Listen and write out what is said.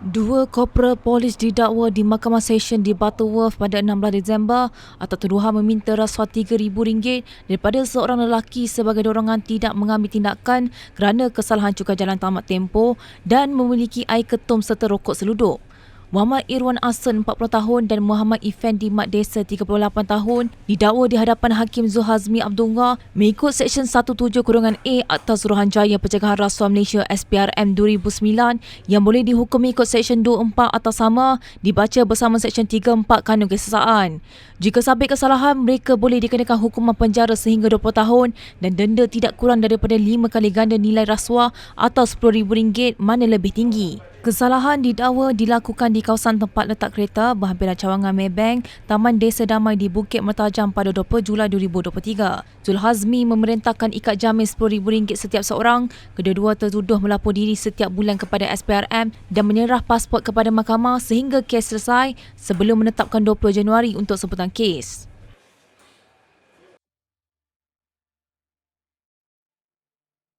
Dua korporal polis didakwa di Mahkamah Session di Butterworth pada 16 Disember atas tuduhan meminta rasuah RM3,000 daripada seorang lelaki sebagai dorongan tidak mengambil tindakan kerana kesalahan cukai jalan tamat tempoh dan memiliki air ketum serta rokok seluduk. Muhammad Irwan Asen 40 tahun dan Muhammad Effendi Mat Desa 38 tahun didakwa di hadapan Hakim Zuhazmi Abdullah mengikut Seksyen 17 Kurungan A atas Suruhanjaya Pencegahan Rasuah Malaysia SPRM 2009 yang boleh dihukum ikut Seksyen 24 atas sama dibaca bersama Seksyen 34 Kanun Kesesaan. Jika sabit kesalahan, mereka boleh dikenakan hukuman penjara sehingga 20 tahun dan denda tidak kurang daripada 5 kali ganda nilai rasuah atau RM10,000 mana lebih tinggi. Kesalahan didakwa dilakukan di kawasan tempat letak kereta berhampiran cawangan Maybank, Taman Desa Damai di Bukit Mertajam pada 20 Julai 2023. Zulhazmi memerintahkan ikat jamin RM10,000 setiap seorang. Kedua-dua tertuduh melapor diri setiap bulan kepada SPRM dan menyerah pasport kepada mahkamah sehingga kes selesai sebelum menetapkan 20 Januari untuk sebutan kes.